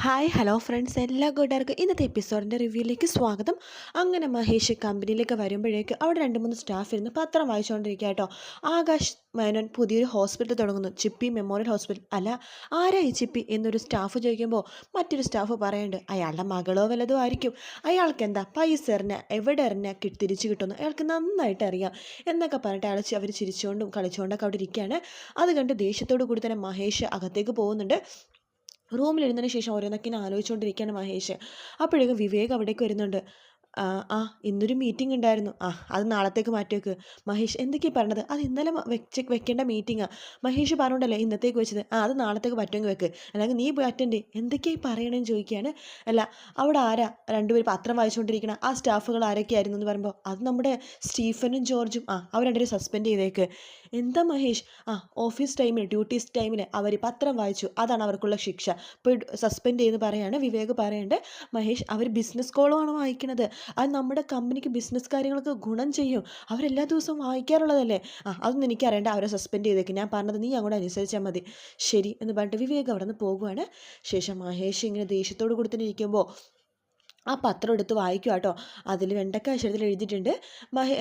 Hi hello friends എല്ലാ കൂട്ടുകാർക്കും ഇന്നത്തെ എപ്പിസോഡിന്റെ റിവ്യൂയിലേക്ക് സ്വാഗതം. അങ്ങനെ മഹേഷ് കമ്പനിയിലേക്ക് വരുമ്പോഴേക്ക് അവിടെ രണ്ട് മൂന്ന് സ്റ്റാഫ് ഇരുന്ന് പത്രം വായിച്ചുകൊണ്ടിരിക്കുക കേട്ടോ ആകാശ് മേനോൻ പുതിയൊരു ഹോസ്പിറ്റൽ തുടങ്ങുന്നു. ചിപ്പി മെമ്മോറിയൽ ഹോസ്പിറ്റൽ അല്ല ആരായി ചിപ്പി എന്നൊരു സ്റ്റാഫ് ചോദിക്കുമ്പോൾ മറ്റൊരു സ്റ്റാഫ് പറയുന്നുണ്ട് അയാളുടെ മകളോ വല്ലതോ ആയിരിക്കും. അയാൾക്ക് എന്താ പൈസ എറിഞ്ഞ എവിടെ എറിഞ്ഞ തിരിച്ചു കിട്ടുന്നു. അയാൾക്ക് നന്നായിട്ട് അറിയാം. എന്നൊക്കെ പറഞ്ഞിട്ട് അയാൾ അവർ ചിരിച്ചുകൊണ്ടും കളിച്ചുകൊണ്ടൊക്കെ അവിടെ ഇരിക്കുകയാണ്. അത് കണ്ട് ദേഷ്യത്തോടു കൂടി തന്നെ മഹേഷ് അകത്തേക്ക് പോകുന്നുണ്ട്. റൂമിലിരുന്നതിന് ശേഷം ഓരോന്നൊക്കെ ഇങ്ങനെ ആലോചിച്ചുകൊണ്ടിരിക്കുകയാണ് മഹേഷ്. അപ്പോഴേക്കും വിവേക് അവിടേക്ക് വരുന്നുണ്ട്. ആ ഇന്നൊരു മീറ്റിംഗ് ഉണ്ടായിരുന്നു. ആ അത് നാളത്തേക്ക് മാറ്റി വെക്ക് മഹേഷ് എന്തൊക്കെയാണ് പറഞ്ഞത്? അത് ഇന്നലെ വെച്ച് വെക്കേണ്ട മീറ്റിങ്ങാണ് മഹേഷ് പറഞ്ഞോണ്ടല്ലേ ഇന്നത്തേക്ക് വെച്ചത്. ആ അത് നാളത്തേക്ക് പറ്റുമെങ്കിൽ വെക്ക്. അല്ലെങ്കിൽ നീ പോയി അറ്റൻഡ് എന്തൊക്കെയായി പറയണമെന്ന് ചോദിക്കുകയാണ്? അല്ല അവിടെ ആരാ രണ്ടുപേർ പത്രം വായിച്ചുകൊണ്ടിരിക്കണ ആ സ്റ്റാഫുകൾ ആരൊക്കെയായിരുന്നു? എന്ന് പറയുമ്പോൾ അത് നമ്മുടെ സ്റ്റീഫനും ജോർജും. ആ അവർ രണ്ടുപേരും സസ്പെൻഡ് ചെയ്തേക്ക്. എന്താ മഹേഷ്? ആ ഓഫീസ് ടൈമിൽ ഡ്യൂട്ടീസ് ടൈമിൽ അവർ പത്രം വായിച്ചു. അതാണ് അവർക്കുള്ള ശിക്ഷ. ഇപ്പോൾ സസ്പെൻഡ് ചെയ്ത് പറയാണ് വിവേക് പറയേണ്ടത് മഹേഷ് അവർ ബിസിനസ് കോളുമാണ് വായിക്കുന്നത് അത് നമ്മുടെ കമ്പനിക്ക് ബിസിനസ് കാര്യങ്ങൾക്ക് ഗുണം ചെയ്യും. അവരെല്ലാ ദിവസവും വായിക്കാറുള്ളതല്ലേ? ആ അതൊന്നും എനിക്കറിയണ്ട. അവരെ സസ്പെൻഡ് ചെയ്തേക്ക്. ഞാൻ പറഞ്ഞത് നീ അങ്ങോട്ട് അനുസരിച്ചാൽ മതി. ശരി എന്ന് പറഞ്ഞിട്ട് വിവേക് അവിടെ നിന്ന് പോകുവാണ് ശേഷം മഹേഷ് ഇങ്ങനെ ദേഷ്യത്തോട് കൂടി തന്നെ ഇരിക്കുമ്പോൾ ആ പത്രം എടുത്ത് വായിക്കുക കേട്ടോ അതിൽ വെണ്ടക്ക അക്ഷരത്തിൽ എഴുതിയിട്ടുണ്ട്. മഹേ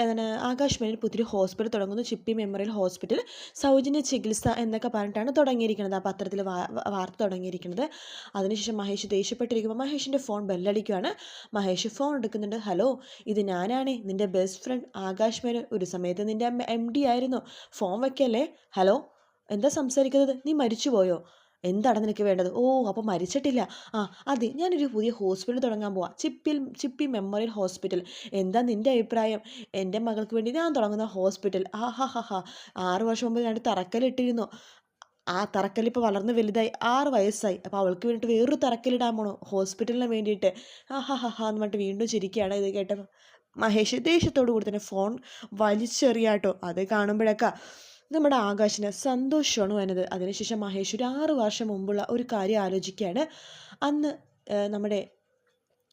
ആകാശ് മേനൻ പുതിരി ഹോസ്പിറ്റൽ തുടങ്ങുന്നു. Chippy memorial hospital. സൗജന്യ ചികിത്സ എന്നൊക്കെ പറഞ്ഞിട്ടാണ് തുടങ്ങിയിരിക്കുന്നത്. ആ പത്രത്തിൽ വാർത്ത തുടങ്ങിയിരിക്കുന്നത്. അതിനുശേഷം മഹേഷ് ദേഷ്യപ്പെട്ടിരിക്കുമ്പോൾ മഹേഷിന്റെ ഫോൺ ബെല്ലടിക്കുകയാണ് മഹേഷ് ഫോൺ എടുക്കുന്നുണ്ട്. ഹലോ ഇത് ഞാനാണേ. നിന്റെ ബെസ്റ്റ് ഫ്രണ്ട് ആകാശ് മേനൻ ഒരു സമയത്ത് നിന്റെ എം ഡി ആയിരുന്നു. ഫോൺ വയ്ക്കല്ലേ ഹലോ എന്താ സംസാരിക്കുന്നത്? നീ മരിച്ചുപോയോ? എന്താണ് നിനക്ക് വേണ്ടത്? ഓ അപ്പോൾ മരിച്ചിട്ടില്ല. ആ അതെ ഞാനൊരു പുതിയ ഹോസ്പിറ്റൽ തുടങ്ങാൻ പോവാം. ചിപ്പിൽ ചിപ്പി മെമ്മോറിയൽ ഹോസ്പിറ്റൽ. എന്താ നിന്റെ അഭിപ്രായം? എന്റെ മകൾക്ക് വേണ്ടി ഞാൻ തുടങ്ങുന്ന ഹോസ്പിറ്റൽ. ആ ഹാ ഹാ ഹാ. ആറ് വർഷം മുമ്പ് ഞാൻ തറക്കല്ലിട്ടിരുന്നു. ആ തറക്കല്ലിപ്പോൾ വളർന്ന് വലുതായി. ആറ് വയസ്സായി. അപ്പോൾ അവൾക്ക് വേണ്ടിയിട്ട് വേറൊരു തറക്കല്ലിടാൻ പോണോ. ഹോസ്പിറ്റലിന് വേണ്ടിയിട്ട്. ആ ഹാ ഹാ ഹാ എന്ന് പറഞ്ഞിട്ട് വീണ്ടും ചിരിക്കുകയാണ് ഇത് കേട്ടപ്പോൾ. മഹേഷ് ദേഷ്യത്തോടു കൂടി തന്നെ ഫോൺ വലിച്ചെറിയാട്ടോ. അത് കാണുമ്പോഴൊക്കെ നമ്മുടെ ആകാശിന് സന്തോഷമാണ് വന്നത്. അതിനുശേഷം മഹേഷ് ഒരു ആറ് വർഷം മുമ്പുള്ള ഒരു കാര്യം ആലോചിക്കുകയാണ്. അന്ന് നമ്മുടെ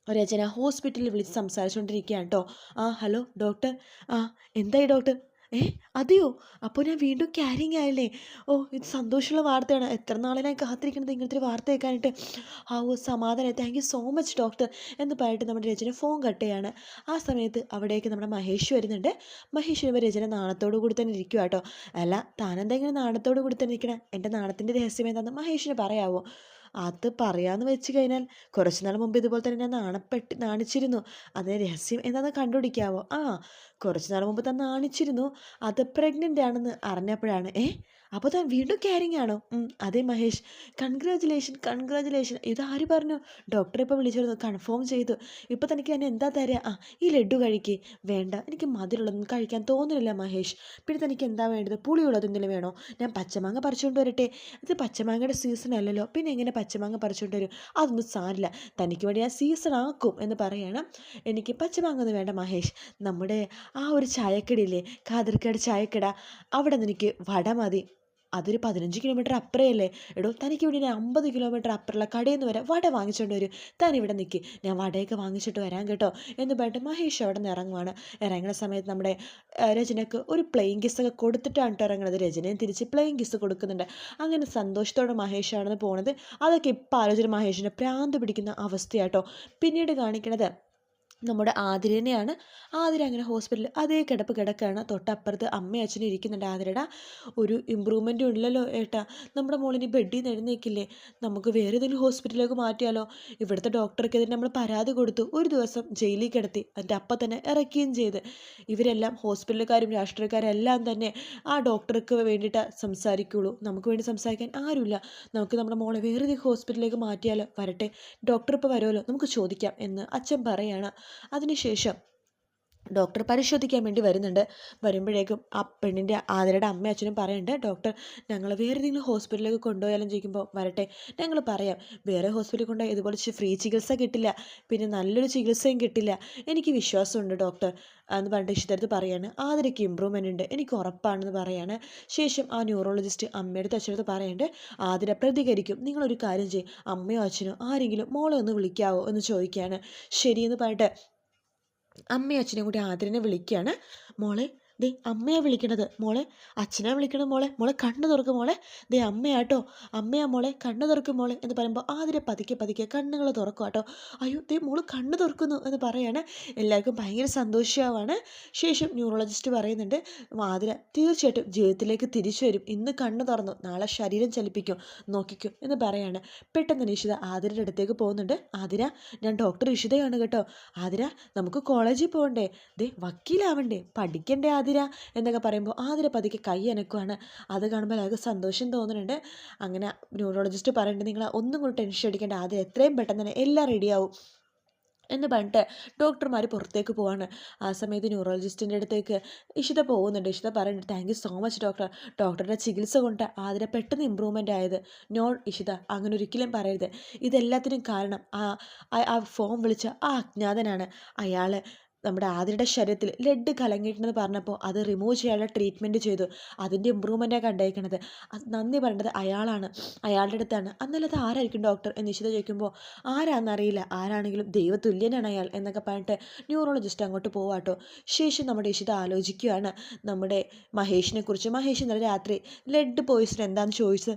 രചന ഹോസ്പിറ്റലിൽ വിളിച്ച് സംസാരിച്ചുകൊണ്ടിരിക്കുകയാണ് കേട്ടോ. ആ ഹലോ ഡോക്ടർ. ആ എന്തായി ഡോക്ടർ? ഏ അതെയോ? അപ്പോൾ ഞാൻ വീണ്ടും ക്യാരിങ് ആയല്ലേ? ഓ ഇത് സന്തോഷമുള്ള വാർത്തയാണ്. എത്ര നാളെ ഞാൻ കാത്തിരിക്കുന്നത്? ഇങ്ങനത്തെ ഒരു വാർത്ത കേൾക്കാനായിട്ട്. ആ ഓ സമാധാനം thank you so much doctor എന്ന് പറഞ്ഞിട്ട് നമ്മുടെ രചന ഫോൺ കട്ട് ചെയ്യാണ്. ആ സമയത്ത് അവിടേക്ക് നമ്മുടെ മഹേഷ് വരുന്നുണ്ട്. മഹേഷ് വരുമ്പോൾ രചന നാണത്തോടു കൂടി തന്നെ ഇരിക്കുക കേട്ടോ അല്ല താനെന്താ ഇങ്ങനെ നാണത്തോടു കൂടി തന്നെ ഇരിക്കണേ? എന്റെ നാണത്തിന്റെ രഹസ്യം എന്താണെന്ന് മഹേഷിന് പറയാവോ? അത് പറയാന്ന് വെച്ച് കഴിഞ്ഞാൽ കുറച്ച് നാൾ മുമ്പ് ഇതുപോലെ തന്നെ ഞാൻ നാണപ്പെട്ട് നാണിച്ചിരുന്നു. അതിന് രഹസ്യം എന്താണെന്ന് കണ്ടുപിടിക്കാവോ? ആ കുറച്ച് നാൾ മുമ്പ് തന്നെ നാണിച്ചിരുന്നു. അത് പ്രഗ്നന്റ് ആണെന്ന് അറിഞ്ഞപ്പോഴാണ്. ഏ അപ്പോൾ താൻ വീണ്ടും ക്യാരിങ് ആണോ? അതെ മഹേഷ്. കൺഗ്രാജുലേഷൻ കൺഗ്രാജുലേഷൻ ഇതാര് പറഞ്ഞു? ഡോക്ടറെ ഇപ്പോൾ വിളിച്ചിരുന്നു കൺഫേം ചെയ്തു. ഇപ്പോൾ തനിക്ക് തന്നെ എന്താ തരാ? ആ ഈ ലഡു കഴിക്കേ. വേണ്ട എനിക്ക് മധുരമുള്ളതൊന്നും കഴിക്കാൻ തോന്നുന്നില്ല മഹേഷ്. പിന്നെ തനിക്ക് എന്താ വേണ്ടത്? പുളിയുള്ളതെന്തെങ്കിലും വേണോ? ഞാൻ പച്ചമാങ്ങ പറിച്ചുകൊണ്ട് വരട്ടെ. ഇത് പച്ചമാങ്ങയുടെ സീസൺ അല്ലല്ലോ. പിന്നെ എങ്ങനെ പച്ചമാങ്ങ പറിച്ചുകൊണ്ട് വരും? അതൊന്നും സാരില്ല തനിക്ക് വേണ്ടി ഞാൻ സീസൺ ആക്കും എന്ന് പറയണം. എനിക്ക് പച്ചമാങ്ങ ഒന്നും വേണ്ട മഹേഷ്. നമ്മുടെ ആ ഒരു ചായക്കടയില്ലേ? കാതിർക്കാട് ചായക്കട. അവിടെ നിന്ന് എനിക്ക് വട മതി. അതൊരു പതിനഞ്ച് കിലോമീറ്റർ അപ്പുറയല്ലേ? എടോ തനിക്ക് ഇവിടെ അമ്പത് കിലോമീറ്റർ അപ്പുറമുള്ള കടയിൽ നിന്ന് വരെ വട വാങ്ങിച്ചുകൊണ്ട് വരും. താൻ ഇവിടെ നിൽക്ക് ഞാൻ വടയൊക്കെ വാങ്ങിച്ചിട്ട് വരാം കേട്ടോ. എന്ന് പറഞ്ഞിട്ട് മഹേഷ് അവിടെ നിന്ന് ഇറങ്ങുവാണ്. ഇറങ്ങുന്ന സമയത്ത് നമ്മുടെ രചനയ്ക്ക് ഒരു പ്ലെയിൻ കിസ്സൊക്കെ കൊടുത്തിട്ടാണ് കേട്ടോ ഇറങ്ങുന്നത് രചനയും തിരിച്ച് പ്ലെയിൻ കിസ് കൊടുക്കുന്നുണ്ട്. അങ്ങനെ സന്തോഷത്തോടെ മഹേഷ് ആണെന്ന് പോണത്. അതൊക്കെ ഇപ്പോൾ ആലോചന മഹേഷിന്റെ പ്രാന്ത് പിടിക്കുന്ന അവസ്ഥയാട്ടോ പിന്നീട് കാണിക്കണത് നമ്മുടെ ആതിരേനെയാണ് ആതിര അങ്ങനെ ഹോസ്പിറ്റലിൽ അതേ കിടപ്പ് കിടക്കുകയാണ്. തൊട്ടപ്പുറത്ത് അമ്മയും അച്ഛനും ഇരിക്കുന്നുണ്ട്. ആതിരയുടെ ഒരു ഇമ്പ്രൂവ്മെന്റും ഇല്ലല്ലോ ഏട്ടാ. നമ്മുടെ മോളിനി ബെഡിൽ നിന്ന് എഴുന്നേക്കില്ലേ? നമുക്ക് വേറെ ഏതെങ്കിലും ഹോസ്പിറ്റലിലേക്ക് മാറ്റിയാലോ? ഇവിടുത്തെ ഡോക്ടർക്ക് എതിരെ നമ്മൾ പരാതി കൊടുത്തു. ഒരു ദിവസം ജയിലിൽ കിടത്തി. അതിന്റെ അപ്പം തന്നെ ഇറക്കുകയും ചെയ്ത്. ഇവരെല്ലാം ഹോസ്പിറ്റലുകാരും രാഷ്ട്രീയക്കാരെല്ലാം തന്നെ ആ ഡോക്ടർക്ക് വേണ്ടിയിട്ട് സംസാരിക്കുള്ളൂ. നമുക്ക് വേണ്ടി സംസാരിക്കാൻ ആരുമില്ല. നമുക്ക് നമ്മുടെ മോളെ വേറെ ഏതെങ്കിലും ഹോസ്പിറ്റലിലേക്ക് മാറ്റിയാലോ? വരട്ടെ. ഡോക്ടർ ഇപ്പോൾ വരുമല്ലോ? നമുക്ക് ചോദിക്കാം എന്ന് അച്ഛൻ പറയാണ്. അതിനുശേഷം ഡോക്ടർ പരിശോധിക്കാൻ വേണ്ടി വരുന്നുണ്ട്. വരുമ്പോഴേക്കും ആ പെണ്ണിന്റെ ആതിരയുടെ അമ്മയും അച്ഛനും പറയുന്നുണ്ട് ഡോക്ടർ ഞങ്ങൾ വേറെ ഏതെങ്കിലും ഹോസ്പിറ്റലിലേക്ക് കൊണ്ടുപോയാലും ചോദിക്കുമ്പോൾ വരട്ടെ. ഞങ്ങൾ പറയാം വേറെ ഹോസ്പിറ്റലിൽ കൊണ്ടുപോയി ഇതുപോലെ ഫ്രീ ചികിത്സ കിട്ടില്ല. പിന്നെ നല്ലൊരു ചികിത്സയും കിട്ടില്ല. എനിക്ക് വിശ്വാസമുണ്ട് ഡോക്ടർ എന്ന് പറഞ്ഞിട്ട് ഇഷ്ടത്ത് പറയാണ്. ആതിരയ്ക്ക് ഇമ്പ്രൂവ്മെന്റ് ഉണ്ട്. എനിക്ക് ഉറപ്പാണെന്ന് പറയാണ്. ശേഷം ആ ന്യൂറോളജിസ്റ്റ് അമ്മയുടെ അച്ഛനടുത്ത് പറയുന്നുണ്ട് ആതിര പ്രതികരിക്കും. നിങ്ങളൊരു കാര്യം ചെയ്യും. അമ്മയോ അച്ഛനോ ആരെങ്കിലും മോളെ ഒന്ന് വിളിക്കാവോ? എന്ന് ചോദിക്കുകയാണ്. ശരിയെന്ന് പറഞ്ഞിട്ട് അമ്മയും അച്ഛനും കൂടി ആതിരനെ വിളിക്കുകയാണ്. മോളെ ദേ അമ്മയാ വിളിക്കണത്. മോളെ അച്ഛനെ വിളിക്കണത് മോളെ. മോളെ കണ്ണു തുറക്കും മോളെ. ദേ അമ്മയാട്ടോ അമ്മയാ മോളെ കണ്ണു തുറക്കും മോളെ എന്ന് പറയുമ്പോൾ ആതിരെ പതുക്കെ പതുക്കെ കണ്ണുകൾ തുറക്കും കേട്ടോ അയ്യോ ദേ മോൾ കണ്ണു തുറക്കുന്നു എന്ന് പറയാണ്. എല്ലാവർക്കും ഭയങ്കര സന്തോഷമാവാണ് ശേഷം ന്യൂറോളജിസ്റ്റ് പറയുന്നുണ്ട് ആതിര തീർച്ചയായിട്ടും ജീവിതത്തിലേക്ക് തിരിച്ചു വരും. ഇന്ന് കണ്ണു തുറന്നു. നാളെ ശരീരം ചലിപ്പിക്കും. നോക്കിക്കും എന്ന് പറയാണ്. പെട്ടെന്ന് നിഷിത ആതിരയുടെ അടുത്തേക്ക് പോകുന്നുണ്ട്. ആതിര ഞാൻ ഡോക്ടർ ഇഷിതയാണ് കേട്ടോ. ആതിര നമുക്ക് കോളേജിൽ പോകണ്ടേ? ദേ വക്കീലാവണ്ടേ? പഠിക്കണ്ടേ എന്നൊക്കെ പറയുമ്പോൾ ആതിര പതുക്കെ കൈ അനക്കുവാണ്. അത് കാണുമ്പോൾ അയാൾക്ക് സന്തോഷം തോന്നുന്നുണ്ട്. അങ്ങനെ ന്യൂറോളജിസ്റ്റ് പറയുന്നുണ്ട് നിങ്ങൾ ഒന്നും കൂടി ടെൻഷൻ അടിക്കേണ്ട. ആതിര എത്രയും പെട്ടെന്ന് തന്നെ എല്ലാം റെഡിയാവും എന്ന് പറഞ്ഞിട്ട് ഡോക്ടർമാർ പുറത്തേക്ക് പോവാണ്. ആ സമയത്ത് ന്യൂറോളജിസ്റ്റിന്റെ അടുത്തേക്ക് ഇഷിത പോകുന്നുണ്ട്. ഇഷിത പറയുന്നുണ്ട് thank you so much doctor ഡോക്ടറുടെ ചികിത്സ കൊണ്ട് ആതിര പെട്ടെന്ന് ഇമ്പ്രൂവ്മെന്റ് ആയത്. നോ ഇഷിത അങ്ങനെ ഒരിക്കലും പറയരുത്. ഇതെല്ലാത്തിനും കാരണം ആ- ആ ഫോം വിളിച്ച ആ അജ്ഞാതനാണ്. അയാൾ നമ്മുടെ ആതിരയുടെ ശരീരത്തിൽ ലെഡ് കലങ്ങിയിട്ടുണ്ടെന്ന് പറഞ്ഞപ്പോൾ അത് റിമൂവ് ചെയ്യാനുള്ള ട്രീറ്റ്മെന്റ് ചെയ്തു. അതിന്റെ ഇമ്പ്രൂവ്മെന്റാണ് കണ്ടേക്കണത്. അത് നന്ദി പറയേണ്ടത് അയാളാണ്. അയാളുടെ അടുത്താണ്. അന്നല്ല അത് ആരായിരിക്കും ഡോക്ടർ എന്ന് നിശ്ചിത ചോദിക്കുമ്പോൾ ആരാണെന്നറിയില്ല ആരാണെങ്കിലും ദൈവതുല്യനാണ് അയാൾ എന്നൊക്കെ പറഞ്ഞിട്ട് ന്യൂറോളജിസ്റ്റ് അങ്ങോട്ട് പോവാട്ടോ. ശേഷം നമ്മുടെ ഇഷിത ആലോചിക്കുകയാണ് നമ്മുടെ മഹേഷിനെ കുറിച്ച് മഹേഷ് ഇന്നലെ രാത്രി ലെഡ് പോയിസൺ എന്താണെന്ന് ചോദിച്ചത്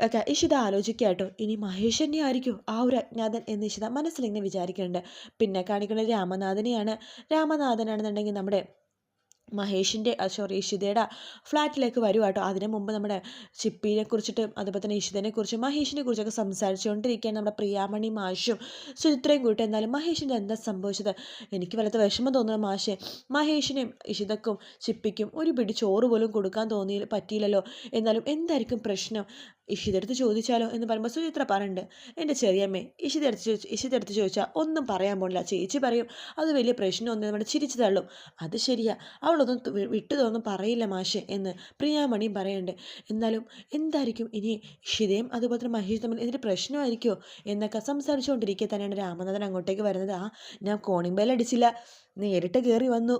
ഒക്കെ ഇഷിത ആലോചിക്കുക കേട്ടോ ഇനി മഹേഷ് തന്നെ ആയിരിക്കും ആ ഒരു അജ്ഞാതൻ എന്ന് ഇഷിത മനസ്സിലിങ്ങനെ വിചാരിക്കുന്നുണ്ട് പിന്നെ കാണിക്കുന്നത് രാമനാഥനെയാണ്. രാമനാഥനാണെന്നുണ്ടെങ്കിൽ നമ്മുടെ മഹേഷിന്റെ സോറി ഇഷിതയുടെ ഫ്ലാറ്റിലേക്ക് വരും കേട്ടോ അതിനു മുമ്പ് നമ്മുടെ ചിപ്പിനെ കുറിച്ചിട്ട് അതുപോലെ തന്നെ ഇഷിതനെ കുറിച്ചും മഹേഷിനെ കുറിച്ചൊക്കെ സംസാരിച്ചുകൊണ്ടിരിക്കുകയാണ് നമ്മുടെ പ്രിയാമണി മാഷും സുചിത്രയും കൂട്ടി എന്നാലും മഹേഷിന്റെ എന്താ സംഭവിച്ചത്? എനിക്ക് വല്ലാത്ത വിഷമം തോന്നുന്ന മാഷെ. മഹേഷിനെയും ഇഷിതക്കും ചിപ്പിക്കും ഒരു പിടി ചോറ് പോലും കൊടുക്കാൻ തോന്നി പറ്റിയില്ലല്ലോ. എന്നാലും എന്തായിരിക്കും പ്രശ്നം? ഇഷിതെടുത്ത് ചോദിച്ചാലോ എന്ന് പറയുമ്പോൾ സുചിത്ര പറയുന്നുണ്ട് എന്റെ ചെറിയമ്മേ ഇഷിതെടുത്ത് ചോദിച്ചു ഇഷിതെടുത്ത് ചോദിച്ചാൽ ഒന്നും പറയാൻ പോണില്ല. ചേച്ചി പറയും അത് വലിയ പ്രശ്നമൊന്നും നമ്മുടെ ചിരിച്ചു തള്ളും. അത് ശരിയാ. അവളൊന്നും വിട്ടതൊന്നും പറയില്ല മാഷെ എന്ന് പ്രിയാമണിയും പറയുന്നുണ്ട് എന്നാലും എന്തായിരിക്കും ഇനി ഇഷിതയും അതുപോലെ തന്നെ മഹേഷ് തമ്മിൽ ഇതിന്റെ പ്രശ്നമായിരിക്കുമോ എന്നൊക്കെ സംസാരിച്ചുകൊണ്ടിരിക്കെ തന്നെയാണ് രാമനാഥൻ അങ്ങോട്ടേക്ക് വരുന്നത്. ആ ഞാൻ കോണിംഗ് നേരിട്ട് കയറി വന്നു.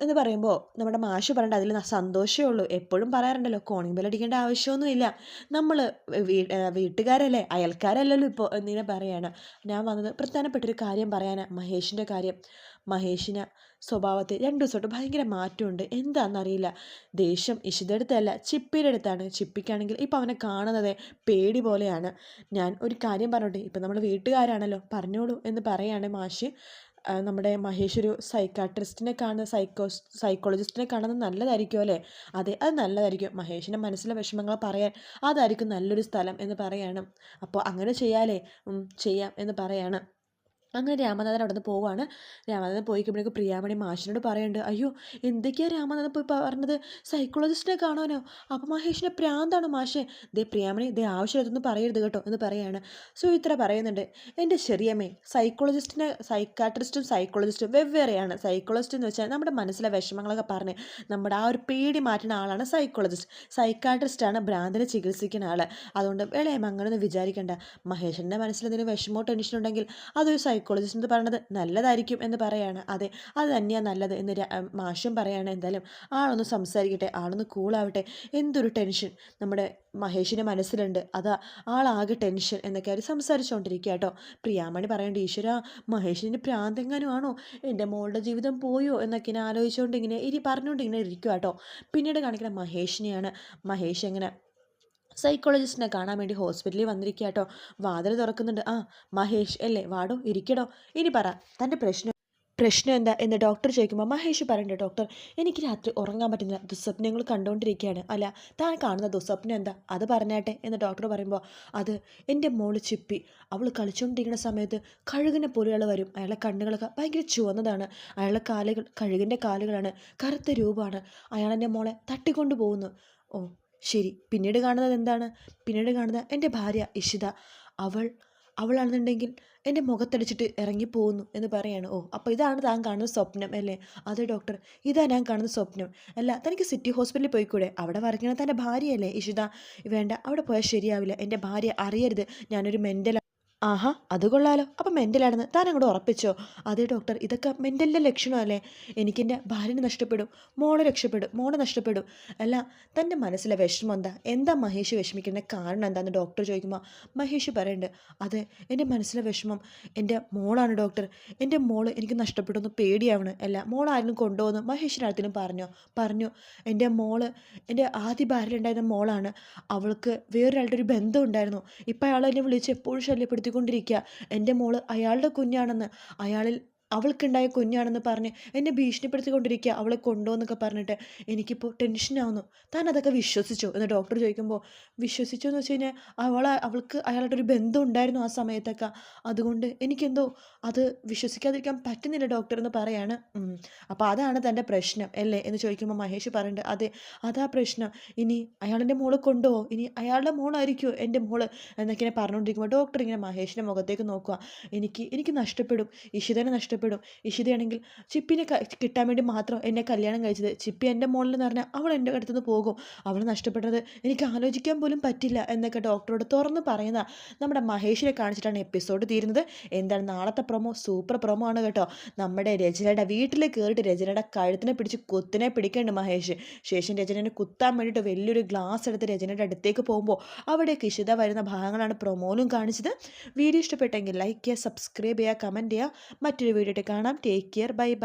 എന്ന് പറയുമ്പോൾ നമ്മുടെ മാഷ് പറയേണ്ട അതിൽ സന്തോഷമേ ഉള്ളൂ. എപ്പോഴും പറയാറുണ്ടല്ലോ കോണിംഗ് അടിക്കേണ്ട ആവശ്യമൊന്നുമില്ല നമ്മൾ വീട്ടുകാരല്ലേ അയൽക്കാരല്ലല്ലോ ഇപ്പോൾ എന്നിങ്ങനെ പറയാണ്. ഞാൻ വന്നത് പ്രധാനപ്പെട്ടൊരു കാര്യം പറയാനാണ് മഹേഷിന്റെ കാര്യം. മഹേഷിന് സ്വഭാവത്തിൽ രണ്ട് ദിവസമായിട്ട് ഭയങ്കര മാറ്റമുണ്ട്. എന്താണെന്നറിയില്ല ദേഷ്യം ഇഷിതയുടെ അടുത്തല്ല ചിപ്പിയുടെ അടുത്താണ്. ചിപ്പിക്കാണെങ്കിൽ ഇപ്പോൾ അവനെ കാണുന്നത് പേടി പോലെയാണ്. ഞാൻ ഒരു കാര്യം പറഞ്ഞോട്ടെ ഇപ്പം നമ്മൾ വീട്ടുകാരാണല്ലോ പറഞ്ഞോളൂ എന്ന് പറയാണ് മാഷ്. നമ്മുടെ മഹേഷ് ഒരു സൈക്കാട്രിസ്റ്റിനെ കാണുന്ന സൈക്കോ സൈക്കോളജിസ്റ്റിനെ കാണുന്നത് നല്ലതായിരിക്കും അല്ലേ? അതെ അത് നല്ലതായിരിക്കും. മഹേഷിന്റെ മനസ്സിലെ വിഷമങ്ങൾ പറയാൻ അതായിരിക്കും നല്ലൊരു സ്ഥലം എന്ന് പറയാണ്. അപ്പോൾ അങ്ങനെ ചെയ്യാലേ. ചെയ്യാം എന്ന് പറയാണ്. അങ്ങനെ രാമനാഥൻ അവിടെ നിന്ന് പോവാണ്. രാമനാഥൻ പോയി കഴിയുമ്പോഴേക്കും പ്രിയാമണി മാഷിനോട് പറയുന്നുണ്ട് അയ്യോ എന്തൊക്കെയാണ് രാമനാഥൻ പോയി പറഞ്ഞത്? സൈക്കോളജിസ്റ്റിനെ കാണാനോ അപ്പം മഹേഷിനെ പ്രാന്താണ് മാഷെ. ദേ പ്രിയാമണി ദേ ആവശ്യമില്ലാത്തൊന്നും പറയരുത് കേട്ടോ എന്ന് പറയാണ്. ഇത്ര പറയുന്നുണ്ട്. എന്റെ ചെറിയമ്മേ സൈക്കോളജിസ്റ്റിനെ സൈക്കാട്രിസ്റ്റും സൈക്കോളജിസ്റ്റും വെവ്വേറെയാണ്. സൈക്കോളജിസ്റ്റ് എന്ന് വെച്ചാൽ നമ്മുടെ മനസ്സിലെ വിഷമങ്ങളൊക്കെ പറഞ്ഞ് നമ്മുടെ ആ ഒരു പേടി മാറ്റുന്ന ആളാണ് സൈക്കോളജിസ്റ്റ് സൈക്കാട്രിസ്റ്റാണ് ഭ്രാന്തിനെ ചികിത്സിക്കുന്ന ആൾ അതുകൊണ്ട് വേളയം അങ്ങനെയൊന്നും വിചാരിക്കേണ്ട. മഹേഷിന്റെ മനസ്സിൽ എന്തെങ്കിലും വിഷമോ ടെൻഷനുണ്ടെങ്കിൽ അതൊരു സൈക്കോളജിസ്റ്റ് എന്ന് പറയണത് നല്ലതായിരിക്കും എന്ന് പറയാണ്. അതെ അത് തന്നെയാണ് നല്ലത് എന്ന് മാഷും പറയാണ്. എന്തായാലും ആളൊന്ന് സംസാരിക്കട്ടെ ആളൊന്ന് കൂളാവട്ടെ എന്തൊരു ടെൻഷൻ നമ്മുടെ മഹേഷിന്റെ മനസ്സിലുണ്ട്. അതാ ആളാകെ ടെൻഷൻ എന്നൊക്കെ അവർ സംസാരിച്ചുകൊണ്ടിരിക്കുക കേട്ടോ പ്രിയാമണി പറയേണ്ട ഈശ്വര മഹേഷിന്റെ പ്രാന്തെങ്ങാനും ആണോ എന്റെ മോളുടെ ജീവിതം പോയോ? എന്നൊക്കെ ഇങ്ങനെ ആലോചിച്ചുകൊണ്ട് ഇങ്ങനെ ഇരി പറഞ്ഞുകൊണ്ട് ഇങ്ങനെ ഇരിക്കുക കേട്ടോ പിന്നീട് കാണിക്കുന്ന മഹേഷിനെയാണ്. മഹേഷ് എങ്ങനെ സൈക്കോളജിസ്റ്റിനെ കാണാൻ വേണ്ടി ഹോസ്പിറ്റലിൽ വന്നിരിക്കുക കേട്ടോ വാതിൽ തുറക്കുന്നുണ്ട്. ആ മഹേഷ് അല്ലേ? വാടോ ഇരിക്കടോ. ഇനി പറ തന്റെ പ്രശ്നം പ്രശ്നം എന്താ എന്ന് ഡോക്ടർ ചോദിക്കുമ്പോൾ മഹേഷ് പറയണ്ട ഡോക്ടർ എനിക്ക് രാത്രി ഉറങ്ങാൻ പറ്റുന്നില്ല. ദുസ്വപ്നങ്ങൾ കണ്ടുകൊണ്ടിരിക്കുകയാണ്. അല്ല താൻ കാണുന്ന ദുസ്വപ്നം എന്താ? അത് പറഞ്ഞാട്ടെ എന്ന് ഡോക്ടർ പറയുമ്പോൾ അത് എന്റെ മോൾ ചിപ്പി. അവൾ കളിച്ചുകൊണ്ടിരിക്കുന്ന സമയത്ത് കഴുകിനെ പോലെയുള്ള വരും. അയാളുടെ കണ്ണുകളൊക്കെ ഭയങ്കര ചുവന്നതാണ്. അയാളെ കാലുകൾ കഴുകിന്റെ കാലുകളാണ് കറുത്ത രൂപമാണ്. അയാൾ എന്റെ മോളെ തട്ടിക്കൊണ്ടു പോകുന്നു ഓ ശരി പിന്നീട് കാണുന്നത് എന്താണ്? പിന്നീട് കാണുന്നത് എന്റെ ഭാര്യ ഇഷിത. അവൾ അവളാണെന്നുണ്ടെങ്കിൽ എന്റെ മുഖത്തടിച്ചിട്ട് ഇറങ്ങിപ്പോകുന്നു എന്ന് പറയാണ്. ഓ അപ്പോൾ ഇതാണ് താൻ കാണുന്ന സ്വപ്നം അല്ലേ? അതെ ഡോക്ടർ ഇതാണ് ഞാൻ കാണുന്ന സ്വപ്നം. അല്ല തനിക്ക് സിറ്റി ഹോസ്പിറ്റലിൽ പോയിക്കൂടെ? അവിടെ വരയ്ക്കണത് തന്റെ ഭാര്യയല്ലേ ഇഷിത? വേണ്ട അവിടെ പോയാൽ ശരിയാവില്ല. എന്റെ ഭാര്യ അറിയരുത്. ഞാനൊരു മെന്റൽ ആഹാ അത് കൊള്ളാലോ. അപ്പം മെന്റലാണെന്ന് താൻ അങ്ങോട്ട് ഉറപ്പിച്ചോ? അതെ ഡോക്ടർ ഇതൊക്കെ മെന്റലിന്റെ ലക്ഷണമല്ലേ? എനിക്കെന്റെ ഭാര്യനെ നഷ്ടപ്പെടും മോളെ രക്ഷപ്പെടും മോളെ നഷ്ടപ്പെടും. അല്ല തന്റെ മനസ്സിലെ വിഷമം എന്താ? എന്താ മഹേഷ് വിഷമിക്കുന്ന കാരണം എന്താന്ന് ഡോക്ടർ ചോദിക്കുമ്പോൾ മഹേഷ് പറയുന്നുണ്ട് അതെ എന്റെ മനസ്സിലെ വിഷമം എന്റെ മോളാണ് ഡോക്ടർ. എന്റെ മോൾ എനിക്ക് നഷ്ടപ്പെടുമെന്ന് പേടിയാവണ്. അല്ല മോൾ ആരെങ്കിലും കൊണ്ടുപോകുന്നു മഹേഷിന്റെ അടുത്തിനും പറഞ്ഞോ? പറഞ്ഞു എന്റെ മോൾ എന്റെ ആദ്യ ഭാര്യയിലുണ്ടായിരുന്ന മോളാണ്. അവൾക്ക് വേറൊരാളുടെ ഒരു ബന്ധം ഉണ്ടായിരുന്നു. ഇപ്പം അയാൾ എന്നെ വിളിച്ച് എപ്പോഴും ശല്യപ്പെടുത്തിക്കൊണ്ടിരിക്കുക എന്റെ മോൾ അയാളുടെ കുഞ്ഞാണെന്ന്. അയാളിൽ അവൾക്കുണ്ടായ കുഞ്ഞാണെന്ന് പറഞ്ഞ് എന്നെ ഭീഷണിപ്പെടുത്തിക്കൊണ്ടിരിക്കുക അവളെ കൊണ്ടുപോകുന്നൊക്കെ പറഞ്ഞിട്ട് എനിക്കിപ്പോൾ ടെൻഷനാവുന്നു താൻ അതൊക്കെ വിശ്വസിച്ചു? എന്ന് ഡോക്ടർ ചോദിക്കുമ്പോൾ വിശ്വസിച്ചു എന്ന് വെച്ച് കഴിഞ്ഞാൽ അവളെ അവൾക്ക് അയാളുടെ ഒരു ബന്ധം ഉണ്ടായിരുന്നു ആ സമയത്തൊക്കെ. അതുകൊണ്ട് എനിക്കെന്തോ അത് വിശ്വസിക്കാതിരിക്കാൻ പറ്റുന്നില്ല ഡോക്ടർ എന്ന് പറയാണ്. അപ്പോൾ അതാണ് തന്റെ പ്രശ്നം അല്ലേ? എന്ന് ചോദിക്കുമ്പോൾ മഹേഷ് പറയുന്നുണ്ട് അതെ അതാ പ്രശ്നം. ഇനി അയാളെന്റെ മോളെ കൊണ്ടുപോകും. ഇനി അയാളുടെ മോളായിരിക്കുമോ എന്റെ മോൾ? എന്നൊക്കെ ഇങ്ങനെ പറഞ്ഞുകൊണ്ടിരിക്കുമ്പോൾ ഡോക്ടർ ഇങ്ങനെ മഹേഷിന്റെ മുഖത്തേക്ക് നോക്കുക. എനിക്ക് എനിക്ക് നഷ്ടപ്പെടും. ഇഷിതനെ നഷ്ടപ്പെടും. ഇഷിതയാണെങ്കിൽ ചിപ്പിനെ കിട്ടാൻ വേണ്ടി മാത്രം എന്നെ കല്യാണം കഴിച്ചത്. ചിപ്പി എന്റെ മോളിൽ എന്ന് പറഞ്ഞാൽ അവൾ എന്റെ അടുത്തുനിന്ന് പോകും. അവൾ നഷ്ടപ്പെട്ടത് എനിക്ക് ആലോചിക്കാൻ പോലും പറ്റില്ല എന്നൊക്കെ ഡോക്ടറോട് തുറന്ന് പറയുന്ന നമ്മുടെ മഹേഷിനെ കാണിച്ചിട്ടാണ് എപ്പിസോഡ് തീരുന്നത്. എന്താണ് നാളത്തെ പ്രൊമോ? സൂപ്പർ പ്രൊമോ ആണ് കേട്ടോ. നമ്മുടെ രചനയുടെ വീട്ടിൽ കയറിയിട്ട് രചനയുടെ കഴുത്തിനെ പിടിച്ച് കുത്തിനെ പിടിക്കേണ്ട മഹേഷ്. ശേഷം രചനനെ കുത്താൻ വേണ്ടിയിട്ട് വലിയൊരു ഗ്ലാസ് എടുത്ത് രചനയുടെ അടുത്തേക്ക് പോകുമ്പോൾ അവിടെ കിഷിത വരുന്ന ഭാഗങ്ങളാണ് പ്രൊമോയിലും കാണിച്ചത്. വീഡിയോ ഇഷ്ടപ്പെട്ടെങ്കിൽ ലൈക്ക് ചെയ്യുക സബ്സ്ക്രൈബ് ചെയ്യുക കമന്റ് ചെയ്യുക. മറ്റൊരു വീഡിയോ കാണാം. Take care bye by